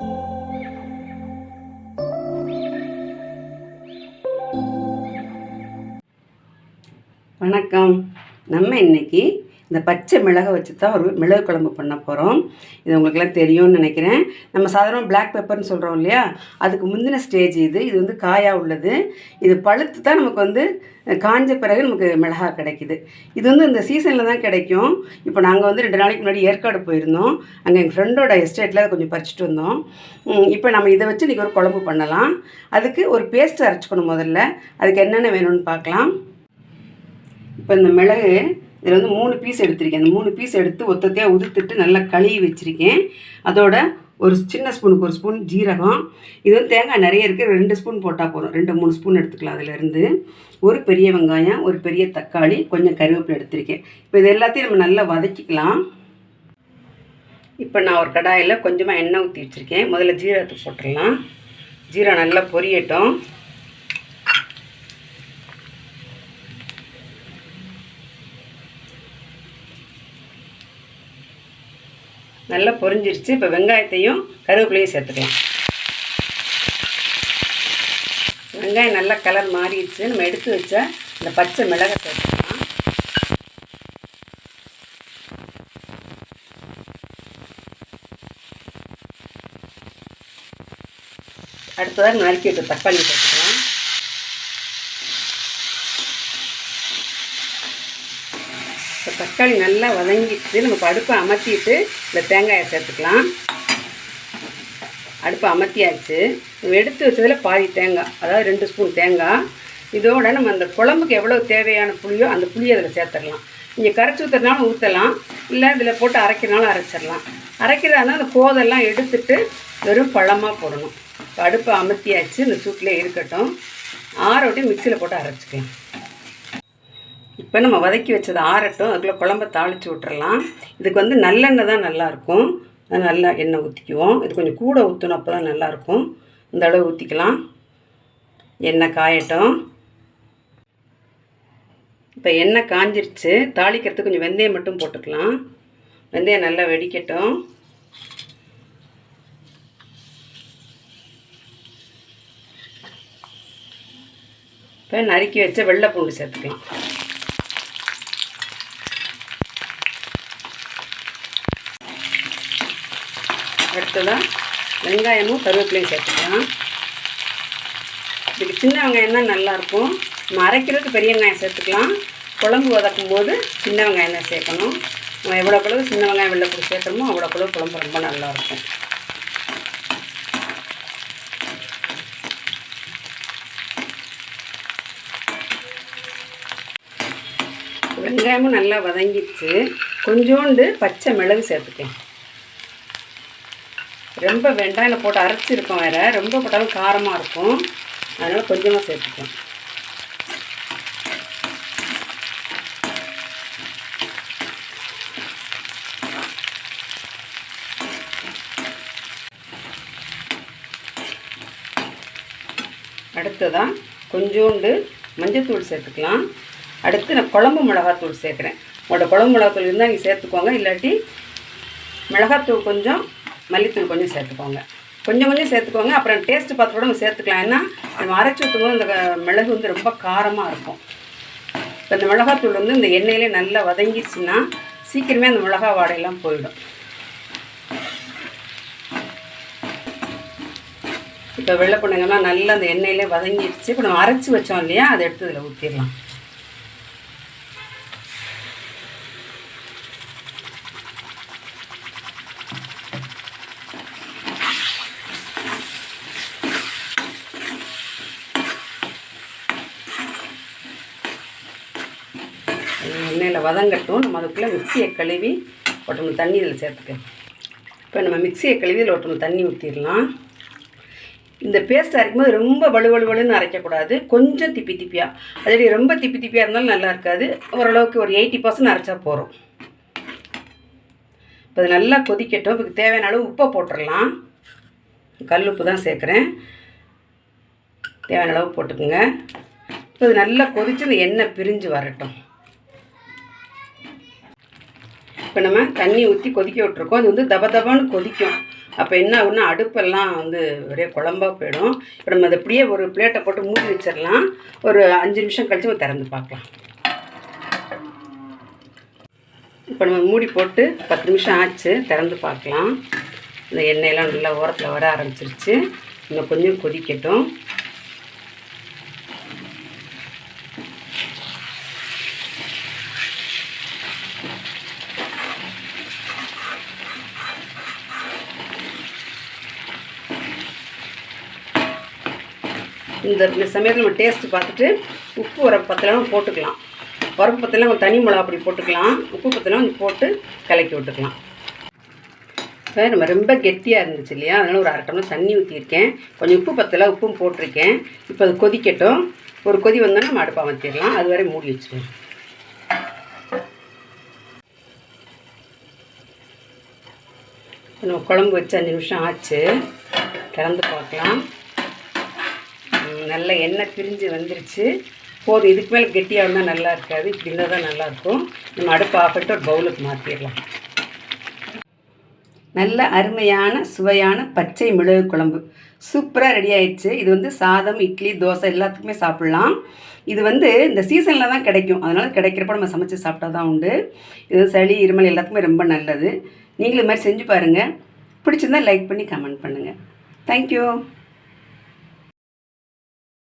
வணக்கம். நம்ம இன்னைக்கு இந்த பச்சை மிளகை வச்சு தான் ஒரு மிளகு குழம்பு பண்ண போகிறோம் இது உங்களுக்குலாம் தெரியும்னு நினைக்கிறேன். நம்ம சாதாரண பிளாக் பெப்பர்னு சொல்கிறோம் இல்லையா? அதுக்கு முந்தின ஸ்டேஜ் இது. இது வந்து காயாக உள்ளது. இது பழுத்து தான் நமக்கு வந்து காஞ்ச பிறகு நமக்கு மிளகா கிடைக்குது. இது வந்து இந்த சீசனில் தான் கிடைக்கும். இப்போ நாங்கள் வந்து ரெண்டு நாளைக்கு முன்னாடி ஏற்காடு போயிருந்தோம். அங்கே எங்கள் ஃப்ரெண்டோட எஸ்டேட்டில் அதை கொஞ்சம் பறிச்சுட்டு வந்தோம். இப்போ நம்ம இதை வச்சு இன்றைக்கி ஒரு குழம்பு பண்ணலாம். அதுக்கு ஒரு பேஸ்ட் அரைச்சிக்கணும் முதல்ல. அதுக்கு என்னென்ன வேணும்னு பார்க்கலாம். இப்போ இந்த மிளகு இதில் வந்து மூணு பீஸ் எடுத்திருக்கேன். அந்த மூணு பீஸ் எடுத்து ஒத்தத்தையாக உதுத்துட்டு நல்லா கழுவி வச்சுருக்கேன். அதோட ஒரு சின்ன ஸ்பூனுக்கு ஒரு ஸ்பூன் ஜீரகம். இது வந்து தேங்காய் நிறைய இருக்குது ரெண்டு ஸ்பூன் போட்டால் போதும். ரெண்டு மூணு ஸ்பூன் எடுத்துக்கலாம் அதிலேருந்து. ஒரு பெரிய வெங்காயம் ஒரு பெரிய தக்காளி கொஞ்சம் கருவேப்பிலை எடுத்திருக்கேன். இப்போ இது எல்லாத்தையும் நம்ம நல்லா வதக்கிக்கலாம். இப்போ நான் ஒரு கடாயில் கொஞ்சமாக எண்ணெய் ஊற்றி வச்சுருக்கேன். முதல்ல ஜீரகத்தை போட்டுடலாம். ஜீரகம் நல்லா பொரியட்டும். நல்லா பொரிஞ்சிருச்சு. இப்போ வெங்காயத்தையும் கருவேப்பிலையும் சேர்த்துக்கலாம். வெங்காயம் நல்லா கலர் மாறிடுச்சு. நம்ம எடுத்து வச்ச இந்த பச்சை மிளகை சேர்த்துக்கலாம் அடுத்ததாக நறுக்கி விட்டு தக்காளி சேர்த்துக்கலாம் இப்போ தக்காளி நல்லா வதங்கிட்டு நம்ம அடுப்பை அமர்த்திட்டு இந்த தேங்காயை சேர்த்துக்கலாம். அடுப்பை அமர்த்தியாச்சு நம்ம எடுத்து வச்சதில் பாதி தேங்காய் அதாவது ரெண்டு ஸ்பூன் தேங்காய். இதோட நம்ம அந்த குழம்புக்கு எவ்வளோ தேவையான புளியோ அந்த புளியை அதில் சேர்த்துடலாம். நீங்கள் கரைச்சி ஊற்றுறதுனாலும் ஊற்றலாம் இல்லை இதில் போட்டு அரைக்கிறனாலும் அரைச்சிடலாம். அரைக்கிறதா அந்த கோதெல்லாம் எடுத்துட்டு வெறும் பழமாக போடணும். இப்போ அடுப்பை அமர்த்தியாச்சு இந்த சூட்டில் இருக்கட்டும். ஆற விட்டு மிக்சியில் போட்டு அரைச்சிக்கலாம். இப்போ நம்ம வதக்கி வச்சது ஆறட்டும் அதுக்குள்ளே குழம்ப தாளித்து விட்டுறலாம். இதுக்கு வந்து நல்லெண்ணெய் தான் நல்லாயிருக்கும் நல்லா எண்ணெய் ஊற்றிக்குவோம் இது கொஞ்சம் கூட ஊற்றணும் அப்போ தான் நல்லாயிருக்கும் இந்த அளவு ஊற்றிக்கலாம் எண்ணெய் காயட்டும். இப்போ எண்ணெய் காஞ்சிருச்சு. தாளிக்கிறதுக்கு கொஞ்சம் வெந்தயம் மட்டும் போட்டுக்கலாம். வெந்தயம் நல்லா வெடிக்கட்டும். இப்போ நறுக்கி வச்ச வெள்ளை பூண்டு சேர்த்துக்கலாம். அடுத்ததாக வெங்காயமும் கருவேப்பிலையும் சேர்த்துக்கலாம். இதுக்கு சின்ன வெங்காயம் தான் நல்லாயிருக்கும் நம்ம அரைக்கிறதுக்கு பெரிய வெங்காயம் சேர்த்துக்கலாம். குழம்பு வதக்கும் போது சின்ன வெங்காயம் தான் சேர்க்கணும். நம்ம எவ்வளோ அளவு சின்ன வெங்காயம் வெள்ளைப்பூடி சேர்க்குறோமோ அவ்வளோ அளவு குழம்பு ரொம்ப நல்லாயிருக்கும் வெங்காயமும் நல்லா வதங்கிடுச்சு. கொஞ்சோண்டு பச்சை மிளகு சேர்த்துக்கேன் ரொம்ப வெங்காயம் போட்டு அரைச்சிருக்கோம் வேறு. ரொம்ப போட்டாலும் காரமாக இருக்கும். அதனால் கொஞ்சமாக சேர்த்துக்கோம் அடுத்ததாக கொஞ்சோண்டு மஞ்சத்தூள் சேர்த்துக்கலாம். அடுத்து நான் குழம்பு மிளகாத்தூள் சேர்க்குறேன். உங்களோட குழம்பு மிளகாத்தூள் இருந்தால் நீங்கள் சேர்த்துக்கோங்க. இல்லாட்டி மிளகாத்தூள் கொஞ்சம் மல்லித்தூள் கொஞ்சம் சேர்த்துக்கோங்க. கொஞ்சம் கொஞ்சம் சேர்த்துக்கோங்க. அப்புறம் டேஸ்ட்டு பார்த்து கூட நம்ம சேர்த்துக்கலாம். ஏன்னா நம்ம அரைச்சி ஊற்றும்போது இந்த மிளகு வந்து ரொம்ப காரமாக இருக்கும். இப்போ இந்த மிளகாத்தூள் வந்து இந்த எண்ணெயிலே நல்லா வதங்கிடுச்சுன்னா சீக்கிரமே அந்த மிளகா வாடையெல்லாம் போயிடும். இப்போ வெள்ளை பொண்ணுங்கள்லாம் நல்லா அந்த எண்ணெயிலே வதங்கிடுச்சு இப்போ நம்ம அரைச்சி வச்சோம் இல்லையா அதை எடுத்து இதில் ஊற்றிடலாம் எண்ணெயில் வதங்கட்டும். நம்ம அதுக்குள்ளே மிக்சியை கழுவி ஒட்டணும். தண்ணி இதில் சேர்த்துக்க. இப்போ நம்ம மிக்சியை கழுவி இதில் ஒட்டணும். தண்ணி ஊற்றிடலாம் இந்த பேஸ்ட் அரைக்கும்போது ரொம்ப வலுவலுவலுன்னு அரைக்கக்கூடாது. கொஞ்சம் திப்பி திப்பியாக அதே ரொம்ப திப்பி திப்பியாக இருந்தாலும் நல்லா இருக்காது. ஓரளவுக்கு ஒரு எயிட்டி பர்சன்ட் அரைச்சா போகிறோம் இப்போ அது நல்லா கொதிக்கட்டும். இதுக்கு தேவையான அளவு உப்பை போட்டுடலாம். கல் உப்பு தான் சேர்க்குறேன். தேவையான அளவு போட்டுக்குங்க. இப்போ இது நல்லா கொதித்து இந்த எண்ணெய் பிரிஞ்சு வரட்டும். இப்போ நம்ம தண்ணி ஊற்றி கொதிக்க விட்ருக்கோம் அது வந்து தப தபான்னு கொதிக்கும். அப்போ என்ன ஆகும்னா அடுப்பெல்லாம் வந்து ஒரே குழம்பா போயிடும். இப்போ நம்ம அதை அப்படியே ஒரு பிளேட்டை போட்டு மூடி வச்சிடலாம். ஒரு அஞ்சு நிமிஷம் கழித்து நம்ம திறந்து பார்க்கலாம். இப்போ நம்ம மூடி போட்டு பத்து நிமிஷம் ஆச்சு. திறந்து பார்க்கலாம். இந்த எண்ணெயெல்லாம் நல்லா ஓரத்தில் வர ஆரம்பிச்சிருச்சு. இன்னும் கொஞ்சம் கொதிக்கட்டும். இந்த சமயத்தில் நம்ம டேஸ்ட்டு பார்த்துட்டு உப்பு உரப்பு பத்தலாம் போட்டுக்கலாம். உரப்பு பத்தலாம் கொஞ்சம் தனி மிளகா அப்படி போட்டுக்கலாம். உப்பு பத்தலாம் கொஞ்சம் போட்டு கலக்கி விட்டுக்கலாம். இப்போ நம்ம ரொம்ப கெட்டியாக இருந்துச்சு இல்லையா? அதனால் ஒரு அரை டம்ளர் தண்ணி ஊற்றிருக்கேன் கொஞ்சம் உப்பு பத்தலாம் உப்பும் போட்டிருக்கேன். இப்போ அது கொதிக்கட்டும். ஒரு கொதி வந்தோன்னா நம்ம அடுப்பாக வச்சிடலாம் அது வரை மூடி வச்சுருவோம் நம்ம குழம்பு வச்சு அஞ்சு நிமிஷம் ஆச்சு. திறந்து பார்க்கலாம். நல்ல எண்ணெய் பிரிஞ்சு வந்துருச்சு. போதும் இதுக்கு மேலே கெட்டியாக இருந்தால் நல்லா இருக்காது. இப்படி இருந்தால் தான் நல்லாயிருக்கும் நம்ம அடுப்பு ஆஃப் பண்ணிட்டு ஒரு பவுலுக்கு மாற்றிடலாம் நல்ல அருமையான சுவையான பச்சை மிளகு குழம்பு. சூப்பராக ரெடி ஆயிடுச்சு. இது வந்து சாதம் இட்லி தோசை எல்லாத்துக்குமே சாப்பிட்லாம். இது வந்து இந்த சீசனில் தான் கிடைக்கும். அதனால் கிடைக்கிறப்ப நம்ம சமைச்சு சாப்பிட்டா தான் உண்டு. இது சளி இருமல் எல்லாத்துக்குமே ரொம்ப நல்லது. நீங்களும் இது மாதிரி செஞ்சு பாருங்கள் பிடிச்சிருந்தா லைக் பண்ணி கமெண்ட் பண்ணுங்கள் தேங்க்யூ